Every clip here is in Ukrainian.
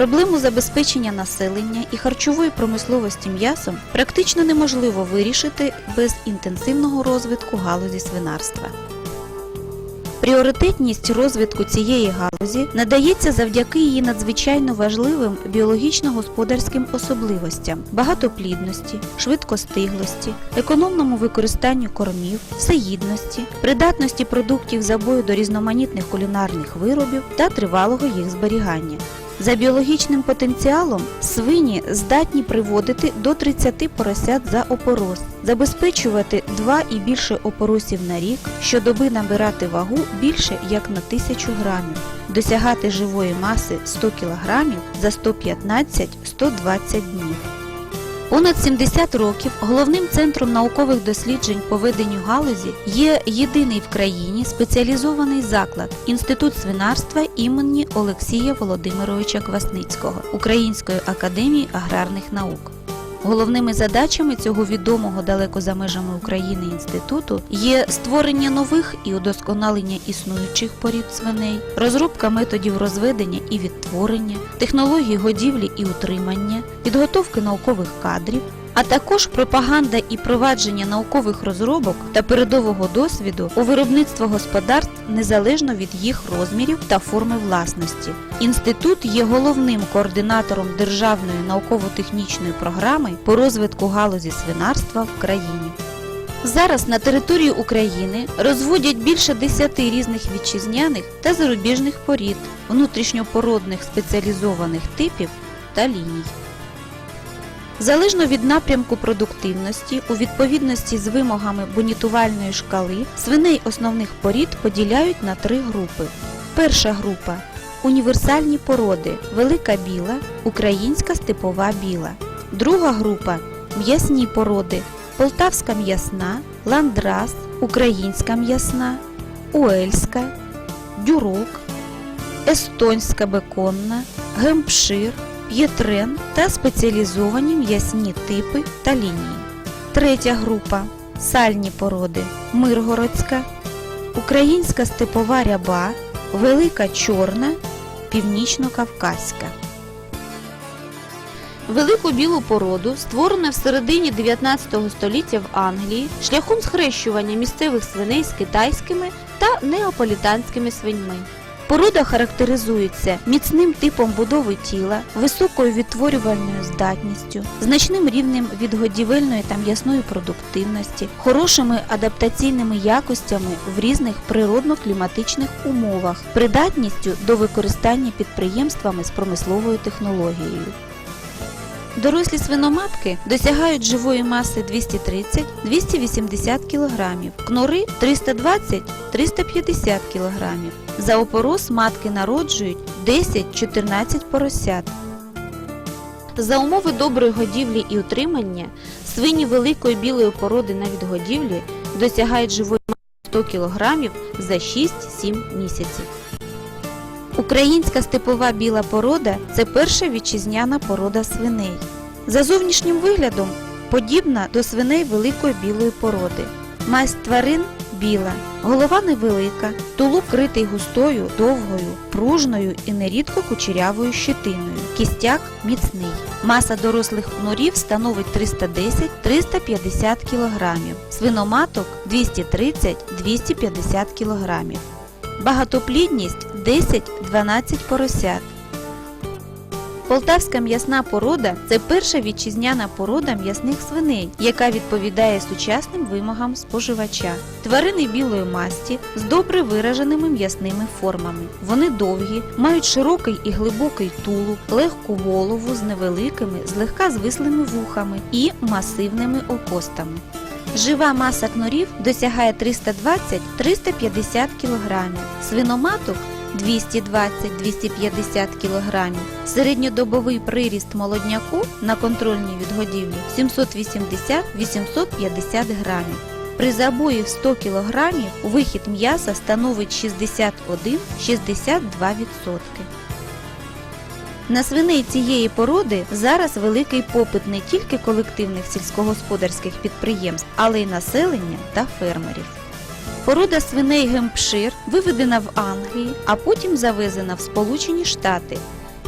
Проблему забезпечення населення і харчової промисловості м'ясом практично неможливо вирішити без інтенсивного розвитку галузі свинарства. Пріоритетність розвитку цієї галузі надається завдяки її надзвичайно важливим біологічно-господарським особливостям багатоплідності, швидкостиглості, економному використанню кормів, всеїдності, придатності продуктів забою до різноманітних кулінарних виробів та тривалого їх зберігання. За біологічним потенціалом свині здатні приводити до 30 поросят за опорос, забезпечувати 2 і більше опоросів на рік, щодоби набирати вагу більше як на 1000 грамів, досягати живої маси 100 кг за 115-120 днів. Понад 70 років головним центром наукових досліджень по веденню галузі є єдиний в країні спеціалізований заклад Інститут свинарства імені Олексія Володимировича Квасницького Української академії аграрних наук. Головними задачами цього відомого далеко за межами України інституту є створення нових і удосконалення існуючих порід свиней, розробка методів розведення і відтворення, технологій годівлі і утримання, підготовки наукових кадрів, а також пропаганда і провадження наукових розробок та передового досвіду у виробництво господарств незалежно від їх розмірів та форми власності. Інститут є головним координатором державної науково-технічної програми по розвитку галузі свинарства в країні. Зараз на території України розводять більше 10 різних вітчизняних та зарубіжних порід, внутрішньопородних спеціалізованих типів та ліній. Залежно від напрямку продуктивності, у відповідності з вимогами бонітувальної шкали, свиней основних порід поділяють на три групи. Перша група універсальні породи велика біла, українська степова біла. Друга група м'ясні породи полтавська м'ясна, ландрас, українська м'ясна, уельська, дюрок, естонська беконна, гемпшир, п'єтрен та спеціалізовані м'ясні типи та лінії. Третя група сальні породи Миргородська, українська степова ряба, велика чорна, північно-кавказька. Велику білу породу створена в середині 19 століття в Англії шляхом схрещування місцевих свиней з китайськими та неаполітанськими свиньми. Порода характеризується міцним типом будови тіла, високою відтворювальною здатністю, значним рівнем відгодівельної та м'ясної продуктивності, хорошими адаптаційними якостями в різних природно-кліматичних умовах, придатністю до використання підприємствами з промисловою технологією. Дорослі свиноматки досягають живої маси 230-280 кг, кнури 320-350 кг. За опорос матки народжують 10-14 поросят. За умови доброї годівлі і утримання свині великої білої породи на відгодівлі досягають живої маси 100 кг за 6-7 місяців. Українська степова біла порода це перша вітчизняна порода свиней. За зовнішнім виглядом подібна до свиней великої білої породи. Масть тварин біла, голова невелика, тулуб критий густою, довгою, пружною і нерідко кучерявою щетиною. Кістяк міцний. Маса дорослих кнурів становить 310-350 кг, свиноматок 230-250 кг. Багатоплідність 10-12 поросят. Полтавська м'ясна порода це перша вітчизняна порода м'ясних свиней, яка відповідає сучасним вимогам споживача. Тварини білої масті з добре вираженими м'ясними формами. Вони довгі, мають широкий і глибокий тулуб, легку голову з невеликими, злегка звислими вухами і масивними окостами. Жива маса кнурів досягає 320-350 кг, свиноматок 220-250 кг. Середньодобовий приріст молодняку на контрольній відгодівлі 780-850 грамів. При забої в 100 кг вихід м'яса становить 61-62%. На свиней цієї породи зараз великий попит не тільки колективних сільськогосподарських підприємств, але й населення та фермерів. Порода свиней гемпшир виведена в Англії, а потім завезена в Сполучені Штати.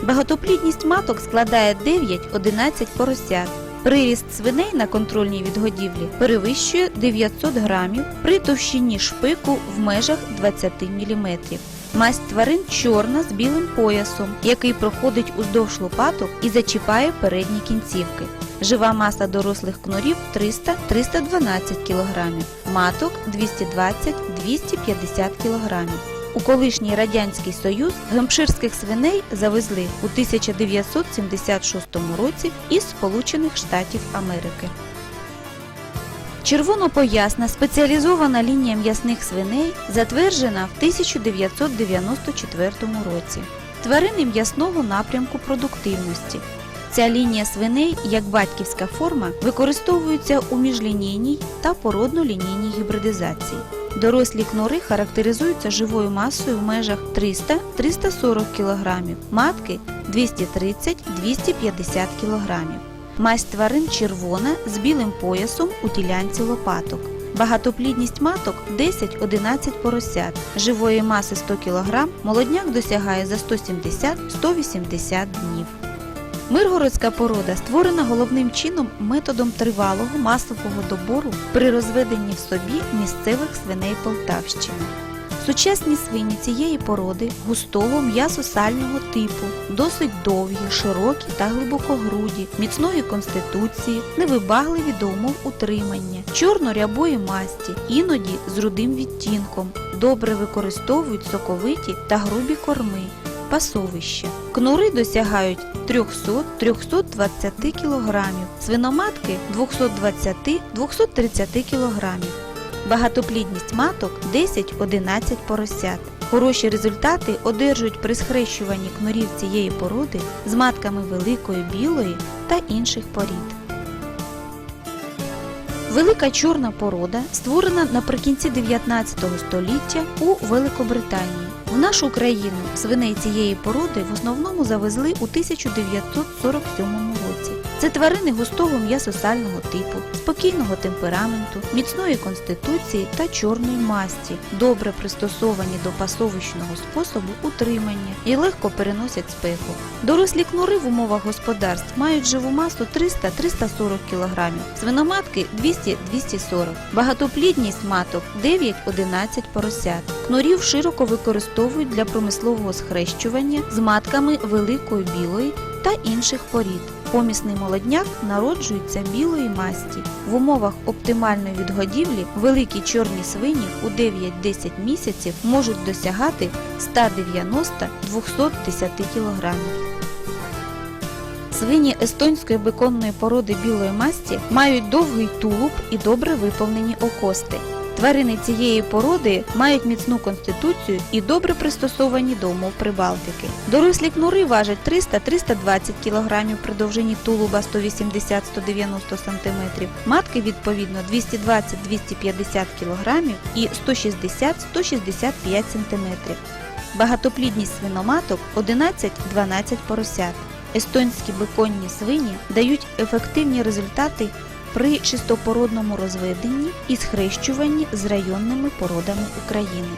Багатоплідність маток складає 9-11 поросят. Приріст свиней на контрольній відгодівлі перевищує 900 грамів при товщині шпику в межах 20 мм. Масть тварин чорна з білим поясом, який проходить уздовж лопаток і зачіпає передні кінцівки. Жива маса дорослих кнурів 300-312 кг, маток 220-250 кг. У колишній Радянський Союз гемпширських свиней завезли у 1976 році із Сполучених Штатів Америки. Червонопоясна спеціалізована лінія м'ясних свиней затверджена в 1994 році. Тварини м'ясного напрямку продуктивності. Ця лінія свиней, як батьківська форма, використовується у міжлінійній та породно-лінійній гібридизації. Дорослі кнори характеризуються живою масою в межах 300-340 кг, матки 230-250 кг. Масть тварин червона з білим поясом у ділянці лопаток. Багатоплідність маток 10-11 поросят. Живої маси 100 кг молодняк досягає за 170-180 днів. Миргородська порода створена головним чином методом тривалого масового добору при розведенні в собі місцевих свиней Полтавщини. Сучасні свині цієї породи густого м'ясо-сального типу, досить довгі, широкі та глибокогруді, міцної конституції, невибагливі до умов утримання, чорно-рябої масті, іноді з рудим відтінком, добре використовують соковиті та грубі корми, пасовища. Кнури досягають 300-320 кг, свиноматки 220-230 кг. Багатоплідність маток 10-11 поросят. Хороші результати одержують при схрещуванні кнурів цієї породи з матками великої білої та інших порід. Велика чорна порода створена наприкінці 19 століття у Великобританії. В нашу країну свиней цієї породи в основному завезли у 1947 році. Це тварини густого м'ясосального типу, спокійного темпераменту, міцної конституції та чорної масті, добре пристосовані до пасовищного способу утримання і легко переносять спеку. Дорослі кнури в умовах господарств мають живу масу 300-340 кг, свиноматки 200-240, багатоплідність маток 9-11 поросят. Кнурів широко використовують для промислового схрещування з матками великої білої та інших порід. Помісний молодняк народжується білої масті. В умовах оптимальної відгодівлі великі чорні свині у 9-10 місяців можуть досягати 190-210 кг. Свині естонської беконної породи білої масті мають довгий тулуб і добре виповнені окости. Тварини цієї породи мають міцну конституцію і добре пристосовані до умов Прибалтики. Дорослі кнури важать 300-320 кг при довжині тулуба 180-190 см, матки відповідно 220-250 кг і 160-165 см. Багатоплідність свиноматок 11-12 поросят. Естонські беконні свині дають ефективні результати при чистопородному розведенні і схрещуванні з районними породами України.